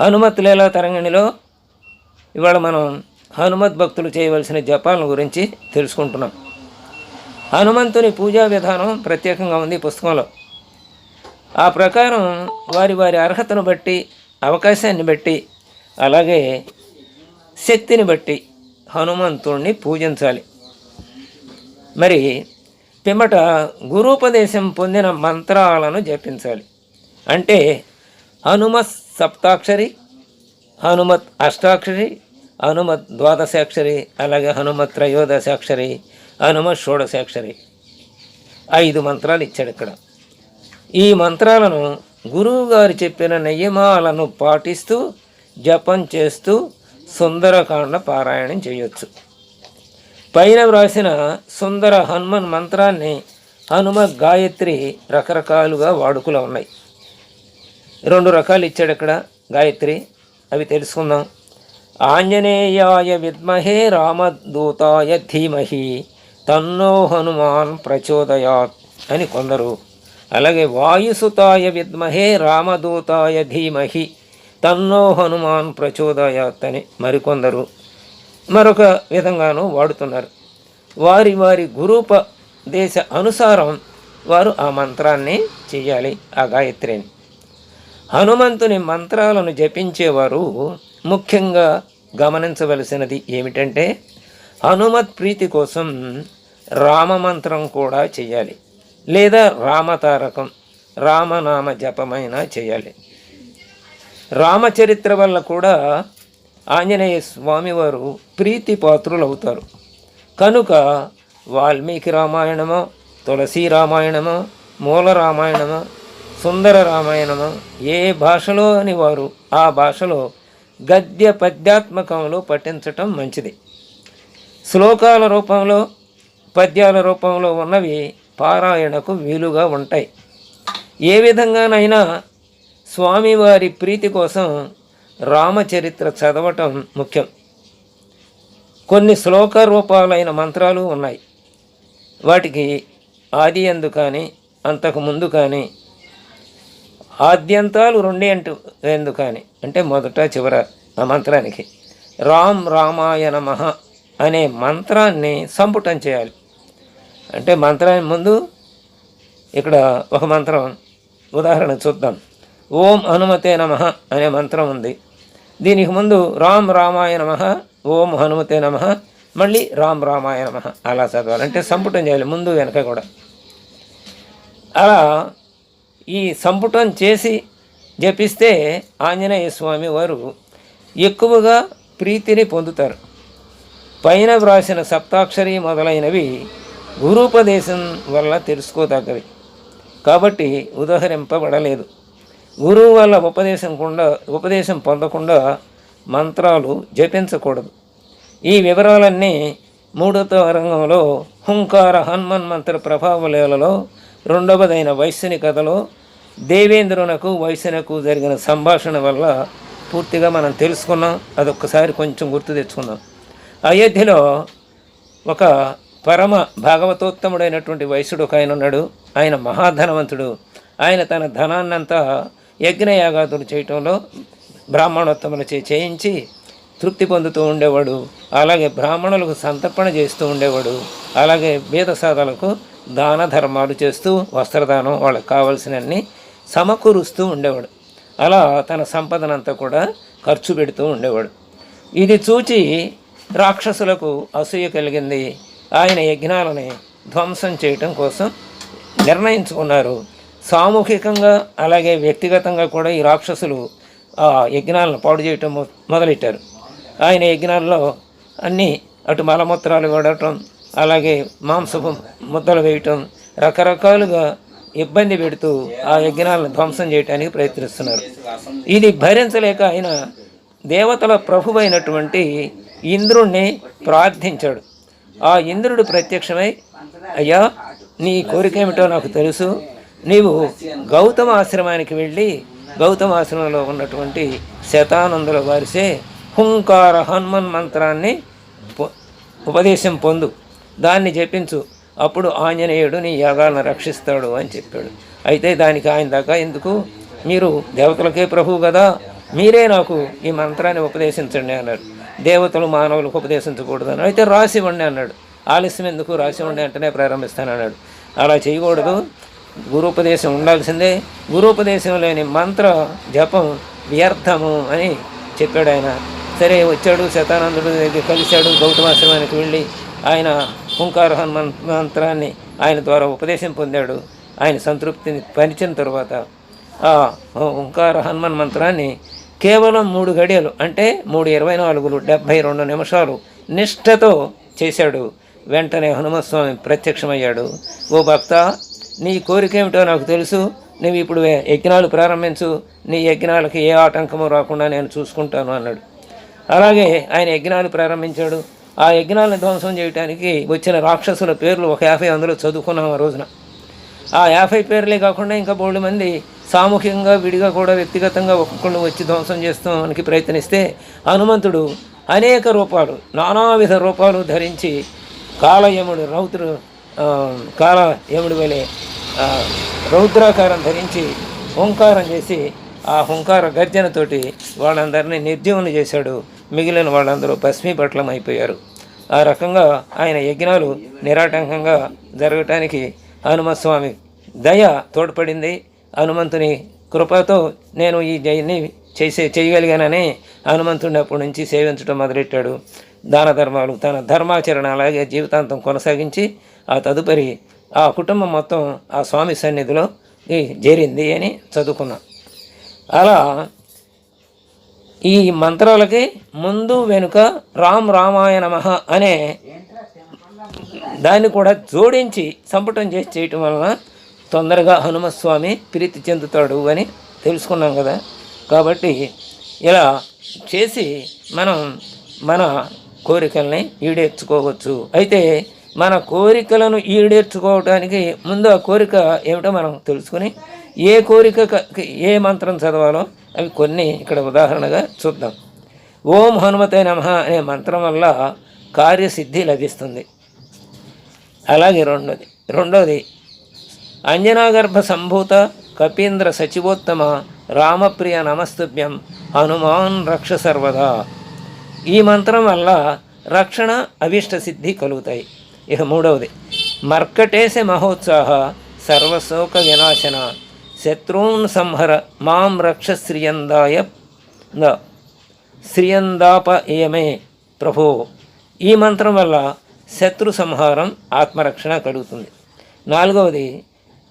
హనుమత్ లీలా తరంగిణిలో ఇవాళ మనం హనుమత్ భక్తులు చేయవలసిన జపాలను గురించి తెలుసుకుంటున్నాం. హనుమంతుని పూజా విధానం ప్రత్యేకంగా ఉంది పుస్తకంలో. ఆ ప్రకారం వారి వారి అర్హతను బట్టి అవకాశాన్ని బట్టి అలాగే శక్తిని బట్టి హనుమంతుణ్ణి పూజించాలి. మరి పిమ్మట గురూపదేశం పొందిన మంత్రాలను జపించాలి. అంటే హనుమత్ సప్తాక్షరి హనుమత్ అష్టాక్షరి హనుమత్ ద్వాదశాక్షరి అలాగే హనుమత్ త్రయోదశాక్షరి హనుమత్ షోడశాక్షరి. ఐదు మంత్రాలు ఇచ్చాడు ఇక్కడ. ఈ మంత్రాలను గురువు గారు చెప్పిన నియమాలను పాటిస్తూ జపం చేస్తూ సుందరకాండ పారాయణం చేయొచ్చు. పైన వ్రాసిన సుందర హనుమన్ మంత్రాన్ని హనుమ గాయత్రి రకరకాలుగా వాడుకలో ఉన్నాయి. రెండు రకాలు ఇచ్చాడు ఇక్కడ గాయత్రి. అవి తెలుసుకుందాం. ఆంజనేయాయ విద్మహే రామదూతాయ ధీమహి తన్నో హనుమాన్ ప్రచోదయాత్ అని కొందరు. అలాగే వాయుసుతాయ విద్మహే రామదూతాయ ధీమహి తన్నో హనుమాన్ ప్రచోదయాత్ అని మరికొందరు. మరొక విధంగాను వాడుతున్నారు. వారి వారి గురూప దేశ అనుసారం వారు ఆ మంత్రాన్ని చేయాలి ఆ గాయత్రిని. హనుమంతుని మంత్రాలను జపించేవారు ముఖ్యంగా గమనించవలసినది ఏమిటంటే హనుమత్ ప్రీతి కోసం రామమంత్రం కూడా చేయాలి లేదా రామతారకం రామనామ జపమైనా చేయాలి. రామచరిత్ర వల్ల కూడా ఆంజనేయ స్వామివారు ప్రీతి పాత్రులు అవుతారు కనుక వాల్మీకి రామాయణమో తులసి రామాయణమో మూల రామాయణమో సుందర రామాయణము ఏ భాషలో అని వారు ఆ భాషలో గద్య పద్యాత్మకంలో పఠించటం మంచిది. శ్లోకాల రూపంలో పద్యాల రూపంలో ఉన్నవి పారాయణకు వీలుగా ఉంటాయి. ఏ విధంగానైనా స్వామివారి ప్రీతి కోసం రామచరిత్ర చదవటం ముఖ్యం. కొన్ని శ్లోక రూపాలైన మంత్రాలు ఉన్నాయి. వాటికి ఆది ఎందు కానీ అంతకు ముందు కానీ ఆద్యంతాలు రెండే అంటూ ఎందుకని? అంటే మొదట చివర ఆ మంత్రానికి రామ్ రామాయ నమ అనే మంత్రాన్ని సంపుటం చేయాలి. అంటే మంత్రాన్ని ముందు ఇక్కడ ఒక మంత్రం ఉదాహరణ చూద్దాం. ఓం హనుమతే నమ అనే మంత్రం ఉంది. దీనికి ముందు రామ్ రామాయ నమ ఓం హనుమతే నమ మళ్ళీ రామ్ రామాయ నమ అలా చదవాలి. అంటే సంపుటం చేయాలి ముందు వెనక కూడా. అలా ఈ సంపుటం చేసి జపిస్తే ఆంజనేయ స్వామి వారు ఎక్కువగా ప్రీతిని పొందుతారు. పైన వ్రాసిన సప్తాక్షరి మొదలైనవి గురూపదేశం వల్ల తెలుసుకోదగ్గవి. కాబట్టి ఉదహరింపబడలేదు. గురువు వల్ల ఉపదేశం కుండా ఉపదేశం పొందకుండా మంత్రాలు జపించకూడదు. ఈ వివరాలన్నీ మూడో తరంగంలో హుంకార హనుమన్ మంత్ర ప్రభావలీలలో రెండవదైన వైశ్యుని కథలో దేవేంద్రునకు వైశ్యనకు జరిగిన సంభాషణ వల్ల పూర్తిగా మనం తెలుసుకున్నాం. అదొక్కసారి కొంచెం గుర్తు తెచ్చుకుందాం. అయోధ్యలో ఒక పరమ భాగవతోత్తముడైనటువంటి వైశ్యుడు ఒక ఆయన ఉన్నాడు. ఆయన మహాధనవంతుడు. ఆయన తన ధనాన్నంతా యజ్ఞయాగాదులు చేయటంలో బ్రాహ్మణోత్తములు చే చేయించి తృప్తి పొందుతూ ఉండేవాడు. అలాగే బ్రాహ్మణులకు సంతర్పణ చేస్తూ ఉండేవాడు. అలాగే బీద సాధాలకు దాన ధర్మాలు చేస్తూ వస్త్రదానం వాళ్ళకి కావలసినన్ని సమకూరుస్తూ ఉండేవాడు. అలా తన సంపదనంతా కూడా ఖర్చు పెడుతూ ఉండేవాడు. ఇది చూచి రాక్షసులకు అసూయ కలిగింది. ఆయన యజ్ఞాలని ధ్వంసం చేయటం కోసం నిర్ణయించుకున్నారు. సామూహికంగా అలాగే వ్యక్తిగతంగా కూడా ఈ రాక్షసులు ఆ యజ్ఞాలను పాడు చేయటం మొ- మొదలెట్టారు. ఆయన యజ్ఞాల్లో అన్నీ అటు మలమూత్రాలు వాడటం అలాగే మాంసపు ముద్దలు వేయటం రకరకాలుగా ఇబ్బంది పెడుతూ ఆ యజ్ఞాలను ధ్వంసం చేయడానికి ప్రయత్నిస్తున్నారు. ఇది భరించలేక ఆయన దేవతల ప్రభువైనటువంటి ఇంద్రుణ్ణి ప్రార్థించాడు. ఆ ఇంద్రుడు ప్రత్యక్షమై అయ్యా నీ కోరిక ఏమిటో నాకు తెలుసు. నీవు గౌతమ ఆశ్రమానికి వెళ్ళి గౌతమ ఆశ్రమంలో ఉన్నటువంటి శతానందుల వారిసే హుంకార హనుమన్ మంత్రాన్ని ఉపదేశం పొందు. దాన్ని జపించు. అప్పుడు ఆంజనేయుడు నీ యాగాలను రక్షిస్తాడు అని చెప్పాడు. అయితే దానికి ఆయన దాకా ఎందుకు? మీరు దేవతలకే ప్రభువు కదా మీరే నాకు ఈ మంత్రాన్ని ఉపదేశించండి అన్నాడు. దేవతలు మానవులకు ఉపదేశించకూడదు అయితే రాసి ఇవ్వండి అన్నాడు. ఆలస్యం ఎందుకు? రాసి ఉండి వెంటనే ప్రారంభిస్తాను అన్నాడు అలా చేయకూడదు. గురూపదేశం ఉండాల్సిందే. గురూపదేశం లేని మంత్ర జపం వ్యర్థము అని చెప్పాడు ఆయన. సరే వచ్చాడు శతానందుడు దగ్గర కలిశాడు గౌతమాశ్రమానికి వెళ్ళి ఆయన హుంకార హనుమన్ మంత్రాన్ని ఆయన ద్వారా ఉపదేశం పొందాడు. ఆయన సంతృప్తిని పరిచిన తర్వాత ఆ ఓంకార హనుమన్ మంత్రాన్ని కేవలం మూడు గడియలు అంటే మూడు ఇరవై నాలుగులు డెబ్భై రెండు నిమిషాలు నిష్ఠతో చేశాడు. వెంటనే హనుమస్వామి ప్రత్యక్షమయ్యాడు. ఓ భక్త నీ కోరిక ఏమిటో నాకు తెలుసు. నువ్వు ఇప్పుడు యజ్ఞాలు ప్రారంభించు. నీ యజ్ఞాలకి ఏ ఆటంకము రాకుండా నేను చూసుకుంటాను అన్నాడు. అలాగే ఆయన యజ్ఞాలు ప్రారంభించాడు. ఆ యజ్ఞాలను ధ్వంసం చేయడానికి వచ్చిన రాక్షసుల పేర్లు ఒక యాభై అందులో చదువుకున్నాం ఆ రోజున. ఆ యాభై పేర్లే కాకుండా ఇంకా బోళ్ళు మంది సామూహికంగా విడిగా కూడా వ్యక్తిగతంగా ఒక్కొక్కళ్ళు వచ్చి ధ్వంసం చేస్తామనికి ప్రయత్నిస్తే హనుమంతుడు అనేక రూపాలు నానావిధ రూపాలు ధరించి కాలయముడు రౌద్రు కాలయముడు కాలయముడి వలె రౌద్రాకారం ధరించి హుంకారం చేసి ఆ హుంకార గర్జనతోటి వాళ్ళందరినీ నిర్జీవన చేశాడు. మిగిలిన వాళ్ళందరూ భస్మీపట్లం అయిపోయారు ఆ రకంగా ఆయన యజ్ఞాలు నిరాటంకంగా జరగటానికి హనుమస్వామి దయ తోడ్పడింది. హనుమంతుని కృపతో నేను ఈ జైని చేసే చేయగలిగానని హనుమంతుడిని అప్పటి నుంచి సేవించడం మొదలెట్టాడు. దాన ధర్మాలు తన ధర్మాచరణ అలాగే జీవితాంతం కొనసాగించి ఆ తదుపరి ఆ కుటుంబం మొత్తం ఆ స్వామి సన్నిధిలో ఈ చేరింది అని చదువుకున్నాం. అలా ఈ మంత్రాలకి ముందు వెనుక రామ్ రామాయ అనే దాన్ని కూడా జోడించి సంపుటం చేసి చేయటం వలన తొందరగా హనుమస్వామి ప్రీతి చెందుతాడు అని తెలుసుకున్నాం కదా. కాబట్టి ఇలా చేసి మనం మన కోరికల్ని ఈడేర్చుకోవచ్చు. అయితే మన కోరికలను ఈడేర్చుకోవడానికి ముందు ఆ కోరిక ఏమిటో మనం తెలుసుకుని ఏ కోరిక ఏ మంత్రం చదవాలో అవి కొన్ని ఇక్కడ ఉదాహరణగా చూద్దాం. ఓం హనుమతే నమః అనే మంత్రం వల్ల కార్యసిద్ధి లభిస్తుంది. అలాగే రెండోది. రెండోది అంజనాగర్భ సంభూత కపీంద్ర సచివోత్తమ రామప్రియ నమస్తుభ్యం హనుమాన్ రక్ష సర్వదా ఈ మంత్రం వల్ల రక్షణ అభిష్ట సిద్ధి కలుగుతాయి. ఇక మూడవది మర్కటేశ మహోత్సాహ సర్వశోక వినాశన. శత్రూన్ సంహర మాం రక్ష శ్రియందాయ శ్రియందాప ఏమే ప్రభో. ఈ మంత్రం వల్ల శత్రు సంహారం ఆత్మరక్షణ కలుగుతుంది. నాలుగవది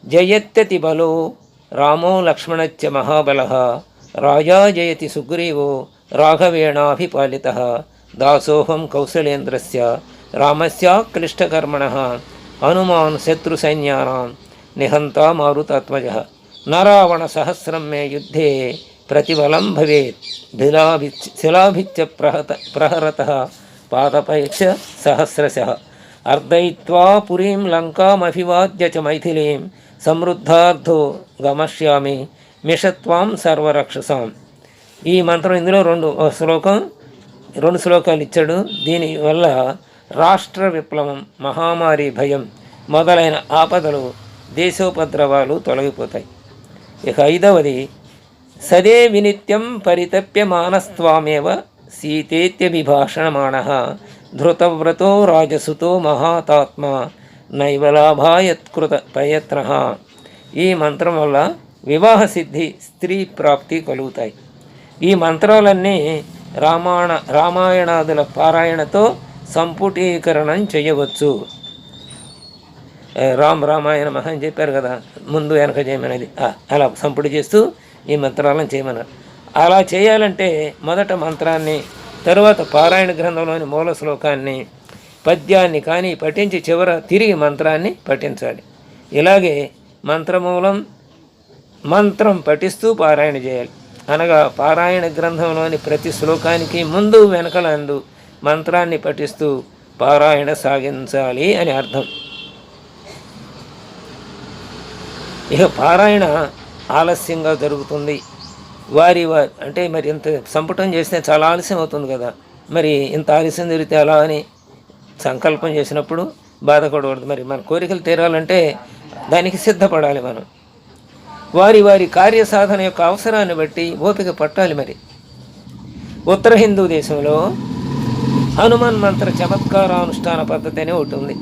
జయత్యతి బలో రామో లక్ష్మణచ్చ మహాబల. రాజా జయతి సుగ్రీవో రాఘవేణాభిపాలిత. దాసోహం కౌసలేంద్రస్య రామస్య క్లిష్టకర్మణ. హనుమాన్ శత్రుసైన్యానాం. నిహంతా మారుతాత్మజ. నరావణ సహస్రం మే యుద్ధే ప్రతిబలం భవేత్. శిలాభి శిలాభిచ్చ ప్రహత ప్రహరత పాదపైచ సహస్రశ. అర్ధయిత్వా పురీం లంకామభివాద్య చ మైథిలీం సమృద్ధార్థో గమష్యామి మిషత్వాం సర్వరక్షసాం. ఈ మంత్రం ఇందులో రెండు శ్లోకం రెండు శ్లోకాలు ఇచ్చాడు. దీని వల్ల రాష్ట్ర విప్లవం మహామారి భయం మొదలైన ఆపదలు దేశోపద్రవాలు తొలగిపోతాయి. ఇక ఐదవది సదే వినిత్యం పరితప్యమానస్వామేవ సీతేత్యభిభాషణమాణ ధృతవ్రతో రాజసుతో మహాతాత్మ నైవలాభాయత్కృత ప్రయత్న. ఈ మంత్రం వల్ల వివాహ సిద్ధి స్త్రీ ప్రాప్తి కలుగుతాయి. ఈ మంత్రాలన్నీ రామాయణ రామాయణాదుల పారాయణతో సంపుటీకరణం చేయవచ్చు. రామ్ రామాయణ మహా అని చెప్పారు కదా ముందు వెనక చేయమనేది. అలా సంపుడి చేస్తూ ఈ మంత్రాలను చేయమన్నారు. అలా చేయాలంటే మొదట మంత్రాన్ని తరువాత పారాయణ గ్రంథంలోని మూల శ్లోకాన్ని పద్యాన్ని కానీ పఠించి చివర తిరిగి మంత్రాన్ని పఠించాలి. ఇలాగే మంత్రమూలం మంత్రం పఠిస్తూ పారాయణ చేయాలి. అనగా పారాయణ గ్రంథంలోని ప్రతి శ్లోకానికి ముందు వెనకలందు మంత్రాన్ని పఠిస్తూ పారాయణ సాగించాలి అని అర్థం. ఇక పారాయణ ఆలస్యంగా జరుగుతుంది. వారి అంటే మరి ఇంత సంపుటం చేస్తే చాలా ఆలస్యం అవుతుంది కదా. మరి ఇంత ఆలస్యం జరిగితే అలా అని సంకల్పం చేసినప్పుడు బాధపడకూడదు. మరి మన కోరికలు తీరాలంటే దానికి సిద్ధపడాలి మనం. వారి వారి కార్యసాధన యొక్క అవసరాన్ని బట్టి ఓపిక పట్టాలి మరి. ఉత్తర హిందూ దేశంలో హనుమాన్ మంత్ర చమత్కారానుష్ఠాన పద్ధతి అనే ఒకటి ఉంది.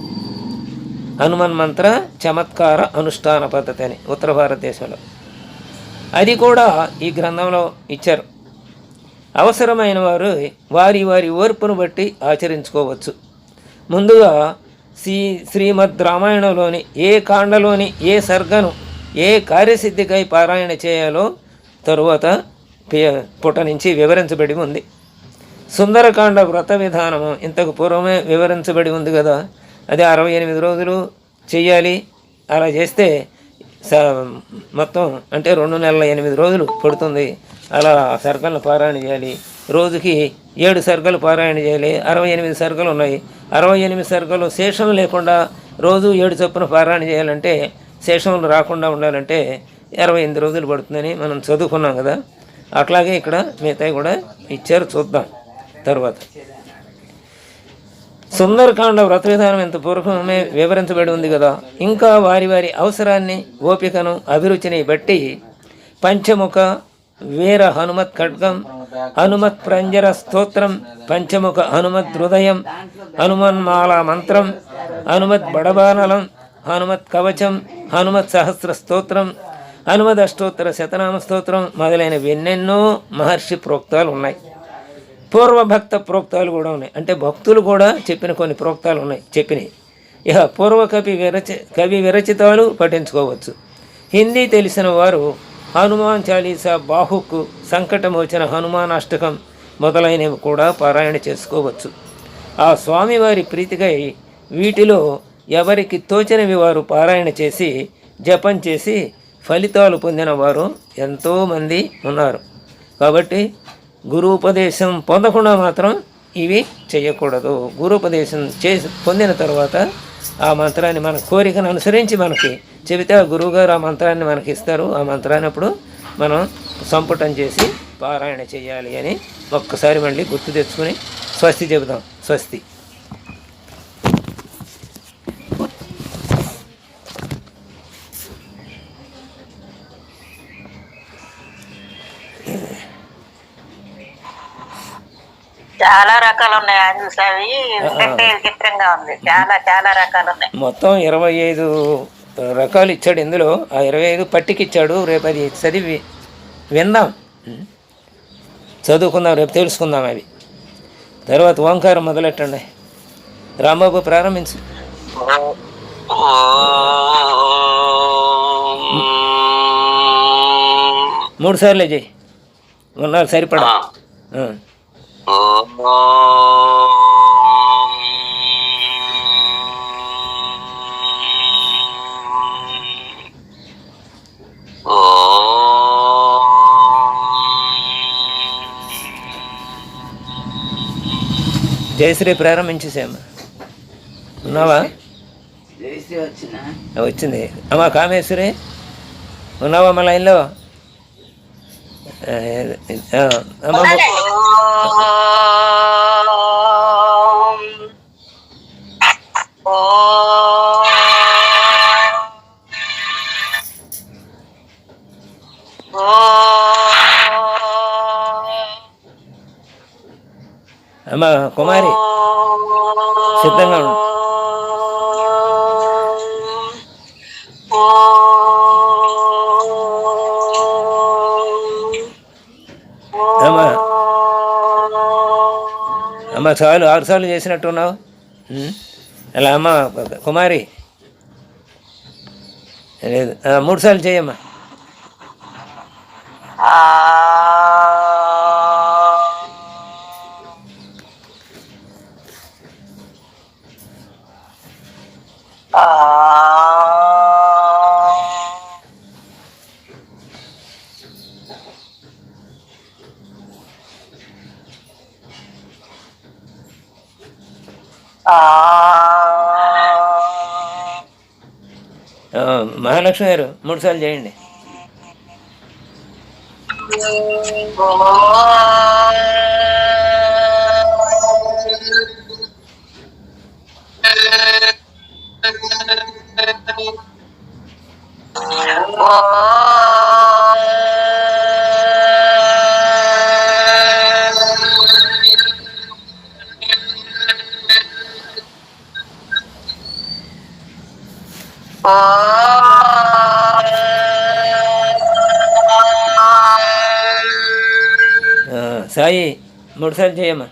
హనుమాన్ మంత్ర చమత్కార అనుష్ఠాన పద్ధతి అని ఉత్తర భారతదేశంలో. అది కూడా ఈ గ్రంథంలో ఇచ్చారు. అవసరమైన వారు వారి వారి ఓర్పును బట్టి ఆచరించుకోవచ్చు. ముందుగా శ్రీ శ్రీమద్ రామాయణంలోని ఏ కాండలోని ఏ సర్గను ఏ కార్యసిద్ధికై పారాయణ చేయాలో తరువాత పుట నుంచి వివరించబడి ఉంది. సుందరకాండ వ్రత విధానము ఇంతకు పూర్వమే వివరించబడి ఉంది కదా. అదే అరవై ఎనిమిది రోజులు చేయాలి అలా చేస్తే స మొత్తం అంటే రెండు నెలల ఎనిమిది రోజులు పడుతుంది. అలా సరుకులను పారాయణ చేయాలి. రోజుకి ఏడు సర్గలు పారాయణ చేయాలి. అరవై ఎనిమిది సరుకులు ఉన్నాయి. అరవై ఎనిమిది సరుకులు శేషం లేకుండా రోజు ఏడు చొప్పున పారాయణ చేయాలంటే శేషములు రాకుండా ఉండాలంటే ఇరవై ఎనిమిది రోజులు పడుతుందని మనం చదువుకున్నాం కదా. అట్లాగే ఇక్కడ మిగతాయి కూడా ఇచ్చారు చూద్దాం. తర్వాత సుందరకాండ వ్రత విధానం ఇంత పూర్వమే వివరించబడి ఉంది కదా. ఇంకా వారి వారి అవసరాన్ని ఓపికను అభిరుచిని బట్టి పంచముఖ వీర హనుమత్ ఖడ్గం హనుమత్ ప్రంజర స్తోత్రం పంచముఖ హనుమత్ హృదయం హనుమన్మాల మంత్రం హనుమత్ బడబానలం హనుమత్ కవచం హనుమత్ సహస్ర స్తోత్రం హనుమద్ అష్టోత్తర శతనామ స్తోత్రం మొదలైనవి ఎన్నెన్నో మహర్షి ప్రోక్తాలు ఉన్నాయి. పూర్వభక్త ప్రోక్తాలు కూడా ఉన్నాయి. అంటే భక్తులు కూడా చెప్పిన కొన్ని ప్రోక్తాలు ఉన్నాయి చెప్పినవి. ఇక పూర్వ కవి విరచి కవి విరచితాలు పఠించుకోవచ్చు. హిందీ తెలిసిన వారు హనుమాన్ చాలీసా బాహుకు సంకటమోచన హనుమాన్ అష్టకం మొదలైనవి కూడా పారాయణ చేసుకోవచ్చు. ఆ స్వామివారి ప్రీతికై వీటిలో ఎవరికి తోచనివి వారు పారాయణ చేసి జపం చేసి ఫలితాలు పొందిన వారు ఎంతోమంది ఉన్నారు. కాబట్టి గురూపదేశం పొందకుండా మాత్రం ఇవి చేయకూడదు. గురుపదేశం చేసి పొందిన తర్వాత ఆ మంత్రాన్ని మన కోరికను అనుసరించి మనకి చెబితే ఆ గురువుగారు ఆ మంత్రాన్ని మనకి ఇస్తారు. ఆ మంత్రాన్ని అప్పుడు మనం సంపుటం చేసి పారాయణ చేయాలి అని ఒక్కసారి మళ్ళీ గుర్తు తెచ్చుకుని స్వస్తి చెబుదాం. స్వస్తి. చాలా రకాలు ఉన్నాయి ఆంజల్స్ అవి విచిత్రంగా ఉంది. చాలా చాలా రకాలు ఉన్నాయి. మొత్తం ఇరవై ఐదు రకాలు ఇచ్చాడు ఇందులో. ఆ ఇరవై ఐదు పట్టికిచ్చాడు. రేపు అది చదివి విందాం. చదువుకుందాం రేపు తెలుసుకుందాం అవి. తర్వాత ఓంకారం మొదలెట్టండి. రాంబాబు ప్రారంభించు. మూడు సార్లే చేయి ఉన్నారు సరిపడా. జయశ్రీ ప్రారంభించేసామ్మా ఉన్నావా? వచ్చింది. అమ్మా కామేశ్వరి ఉన్నావా మా లైన్లో? అమ్మా ము- అమ్మా కుమారి సిద్ధంగా అమ్మ చాలు ఆరు సార్లు చేసినట్టున్నావు. అలా అమ్మ కుమారి. లేదు. మూడు సార్లు చేయమ్మా. మహాలక్ష్మి గారు మూడు సార్లు చేయండి. Oh సాయి మూడుసార్లు చేయమ్మా.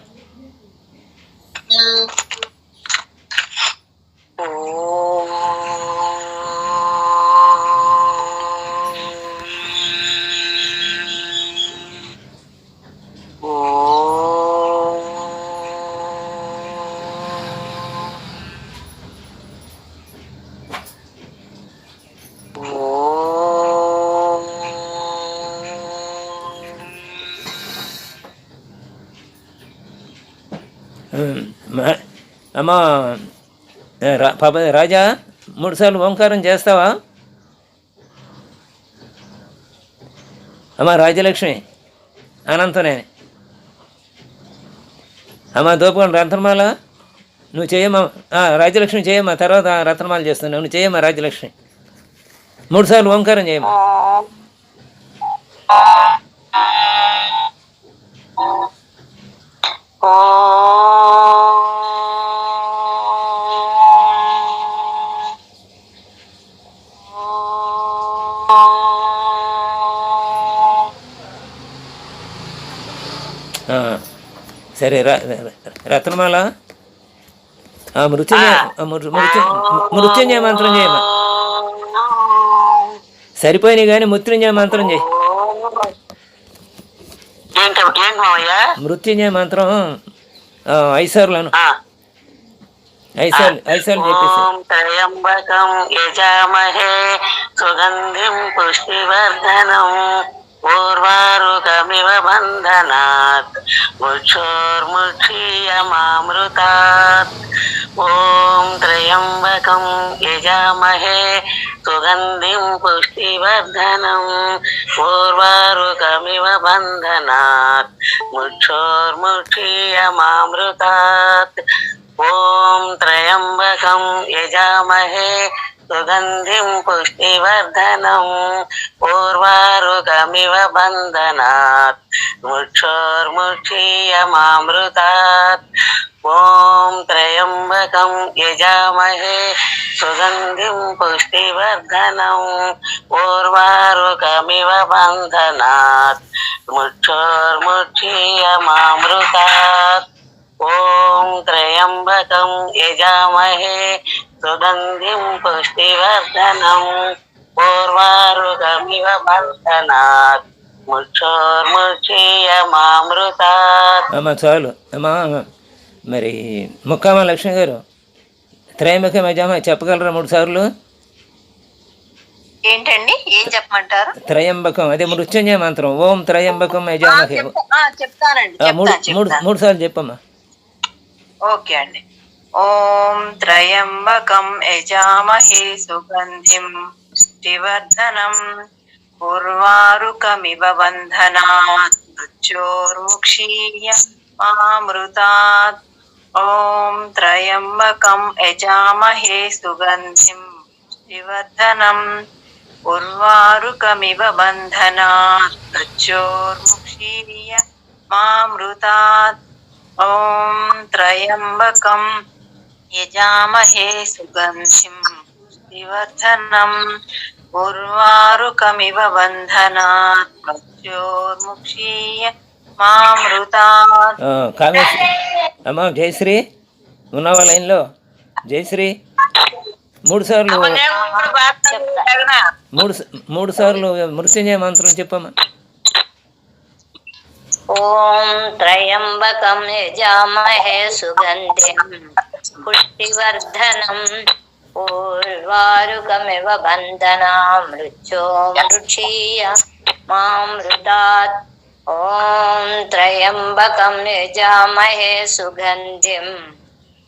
అమ్మా పాప రాజా మూడుసార్లు ఓంకారం చేస్తావా? అమ్మా రాజ్యలక్ష్మి అనంతనే. అమ్మా దోపుకొని రత్నమాల నువ్వు చేయమ్మా రాజలక్ష్మి రాజ్యలక్ష్మి చేయమ్మా తర్వాత రత్నమాల చేస్తున్నావు నువ్వు చేయమ్మా రాజ్యలక్ష్మి మూడుసార్లు ఓంకారం చేయమ్మా. Oh. సరే రత్నమాల. మృత్యుంజయ మృత్యుంజయ మంత్రం చేయమ్మా సరిపోయినాయి కానీ మృత్యుంజయ మంత్రం చేయి. మృత్యుంజయ మంత్రం ఐసార్లను. ఆ. ఐసార్లు ఐసార్లు చెప్పేసి. త్రయంబకం యజామహే సుగంధిం పుష్టివర్ధనం. పూర్వారుకమివ బంధనాత్ ముక్షోర్ముక్షీయమామృతాత్ ఓం త్రయంబకం యజామహే సుగంధిం పుష్టివర్ధనం పూర్వారుకమివ బంధనాత్ ముక్షోర్ముక్షీయమామృతాత్ ఓం త్రయంబకం యజామహే సుగంధిం పుష్టివర్ధనం పూర్వారుకమివ బంధనాత్ ముక్షోర్ముక్షీయమామృతాత్ ఓం త్రయంబకం యజామహే సుగంధిం పుష్టివర్ధనం పూర్వారుకమివ బంధనాత్ ముక్షోర్ముక్షీయమామృతాత్ ఓం త్రయంబకం యజామహే సుగంధిం పుష్టివర్ధనం పూర్వారుగమివ బంధనాత్ ముక్షోర్ముక్షీయమామృతాత్ అమ్మ చాలు. అమ్మా మరి ముక్కామ లక్ష్మి గారు త్రైముఖ మజామా చెప్పగలరా మూడు సార్లు? ఏంటండి? ఏం చెప్పమంటారు? త్రయంబకం అదే మృత్యుంజయ మంత్రం. ఓం త్రయంబకం యజామహే. చెప్తానండి. మూడు సార్లు చెప్పమ్మా. ఓకే అండి ఓం త్రయంబకం యజామహే సుగంధిం పుష్టివర్ధనం పూర్వారుకమివ బంధనాత్ మృత్యోర్ముక్షీయ మామృతాత్ ఓం త్రయంబకం యజామహే సుగంధిం పుష్టివర్ధనం ఉర్వారుకమివ బంధనాత్ మృత్యోర్ముక్షీయ మామృతాత్ ఓం త్రయంబకం యజామహే సుగంధిం పుష్టివర్ధనం ఉర్వారుకమివ బంధనాత్ మృత్యోర్ముక్షీయ మామృతాత్ ఆ, కామేశ్వరి అమ్మ జయశ్రీ ఉన్నావా లైన్లో? జయశ్రీ మూడు సార్లు మూడు మూడు సార్లు మృత్యుంజయ మంత్రం చెప్పమ్మా. ॐ त्र्यम्बकं यजामहे सुगन्धिं पुष्टिवर्धनं पूर्वारुकमिव बन्धना मृक्षीय मामृतात् ॐ त्र्यम्बकं यजामहे सुगन्धिं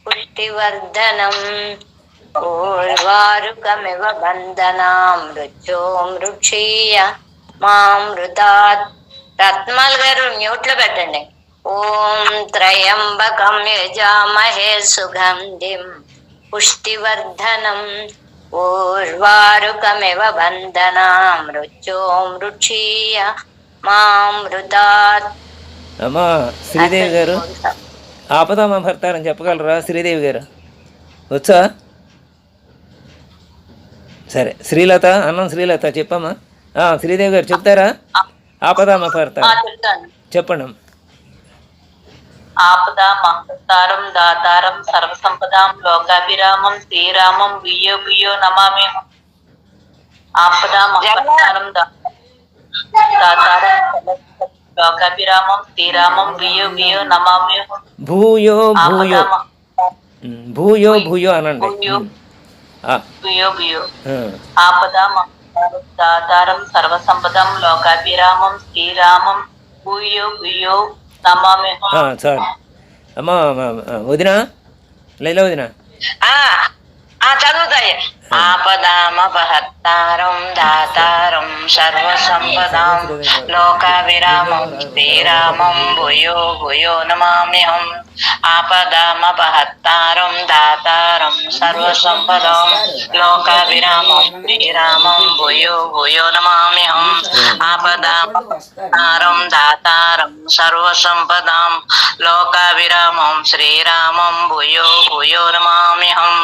पुष्टिवर्धनं पूर्वारुकमिव बन्धना मृत्यो मृक्षीय मामृतात् రత్నాల్ గారు మ్యూట్లో పెట్టండి. ఓం త్రయంబకం యజామహే సుగంధిం పుష్టివర్ధనం. ఊర్వారుకమివ బంధనా మృత్యో మృక్షీయ మామృతాత్ అమ్మా శ్రీదేవి గారు. ఆపదామ భర్తారని చెప్పగలరా శ్రీదేవి గారు? వచ్చా? సరే శ్రీలత అన్నం శ్రీలత చెప్పమ్మా. శ్రీదేవి గారు చెప్తారా? ఆపదామ భర్త చెప్పండి. ఆపదా మహత్తారం దాతారం సర్వసంపదాం లోకాభిరామం శ్రీరామం బియ్యో బియ్యో నమామి. ఆపదా మహత్తారం దాతారం లోకాభిరామం శ్రీరామం బియ్యో బియ్యో నమామి. భూయో భూయో. భూయో భూయో అనండి. భూయో. ఆ. ఆపదా మహత్తారం దాతారం సర్వసంపదం లోకాభిరామం శ్రీరామం భూయో భూయో నమామి. చాలు అమ్మా వదినా? లైలా వదినా? ఆ ఆ చదువుతాయి ఆపదామపహత్తారం దాతారం సర్వసంపదాం లోకావిరామం శ్రీరామం భూయో భూయో నమామ్యహం ఆపదామపహత్తారం దాతారం సర్వసంపదాం లోకావిరామం శ్రీరామం భూయో భూయో నమామ్యహం ఆపదామపహత్తారం దాతారం సర్వసంపదాం లోకావిరామం శ్రీరామం భూయో భూయో నమామ్యహం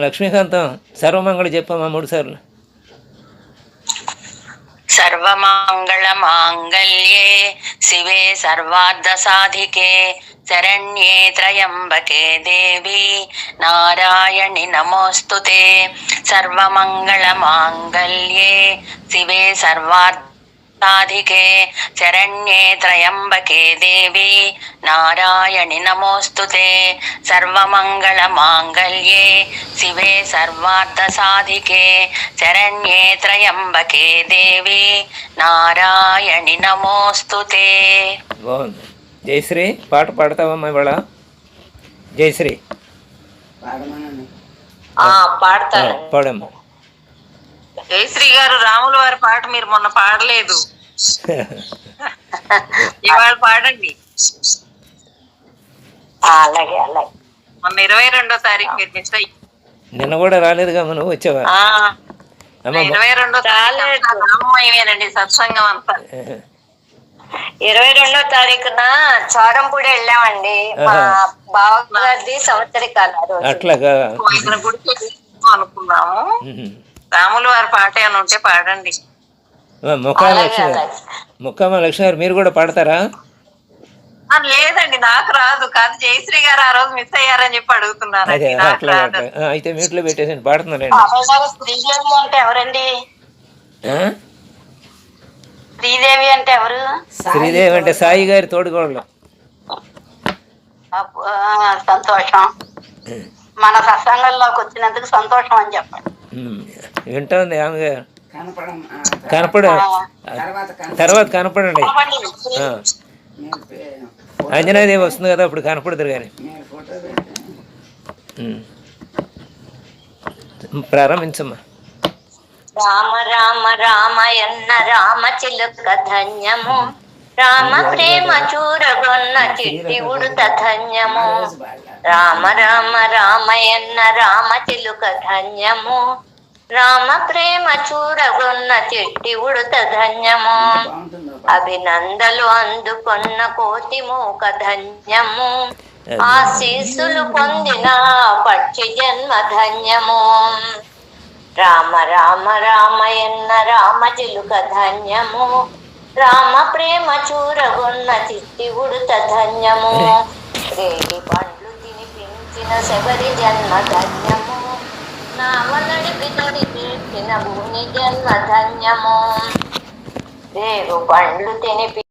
లక్ష్మీకాంతం సర్వమంగళ చెప్పమ్మా మూడు సార్లు సర్వమంగళ మాంగళ్యే శివే సర్వార్థ సాధికే శరణ్యే త్రయంబకే దేవి నారాయణి నమోస్తుతే. సర్వమంగళ మాంగళ్యే శివే సర్వార్థ सर्वार्धाधिके शरण्ये त्र्यम्बके देवी नारायणि नमोऽस्तु ते सर्वमङ्गलमाङ्गल्ये शिवे सर्वार्धसाधिके शरण्ये त्र्यम्बके देवी नारायणि नमोऽस्तु ते బాగుంది జయశ్రీ పాట పాడతావమ్మా ఇవాళ జయశ్రీ పాడమనండి ఆ ఆ, పాడతాను పాడమ్మా జయశ్రీ గారు రాముల వారి పాట మీరు మొన్న పాడలేదు ఇవాళ పాడండి. అలాగే అలాగే. మొన్న ఇరవై రెండో తారీఖు మీరు మిస్ అయ్యి నిన్న కూడా రాలేదుగా మనం వచ్చావా? ఇరవై రెండో రామమయమేనండి సత్సంగం అంతా. ఇరవై రెండో తారీఖున చోరంపూడి వెళ్ళామండి. మా బావగారిది సంవత్సరికాలు అట్లాగా? గుడికి అనుకున్నాము. రాముల వారి పాట ఏమైనా ఉంటే పాడండి. అలాగే లక్ష్మి లక్ష్మి గారు మీరు కూడా పాడతారా? లేదండి నాకు రాదు. కాదు జయశ్రీ గారు ఆ రోజు మిస్ అయ్యారని చెప్పి ఆ, అయితే పెట్టేసి పాడుతున్నారండి బాబాయ్ గారు శ్రీదేవి అంటే ఎవరండి? శ్రీదేవి అంటే ఎవరు? శ్రీదేవి అంటే సాయి గారి తోడుకోళ్ళు సంతోషం. మన సత్సంగంలోకి వచ్చినందుకు సంతోషం అని చెప్పండి. వింటుంది ఆమె గారు. కనపడం తర్వాత కన- తర్వాత కనపడండి. ఆ. మీరు పే- అంజనాదేవి వస్తుంది కదా అప్పుడు కనపడదురు కానీ. ప్రారంభించమ్మా. రామ రామ రామయన్న రామ చిలుక ధన్యము. రామ ప్రేమ చూరగొన్న చిట్టి ఉడుత ధన్యము. రామ రామ రామయన్న రామ చిలుక ధన్యము. రామ ప్రేమ చూడగొన్న చిట్టి ఉడుత ధన్యము. అభినందలు అందుకొన్న కోతి మూక ధన్యము. ఆశీస్సులు పొందిన పక్షి జన్మ ధన్యము. రామ రామ రామయన్న రామ చిలుక ధన్యము. రామ ప్రేమ చూరగొన్న చిట్టి ఉడుత ధన్యము. రేడి పండ్లు తినిపించిన శబరి జన్మ ధన్యము. నావనడిపి తడి తీర్చిన భూమి జన్మ ధన్యము రేగు పండ్లు తినిపి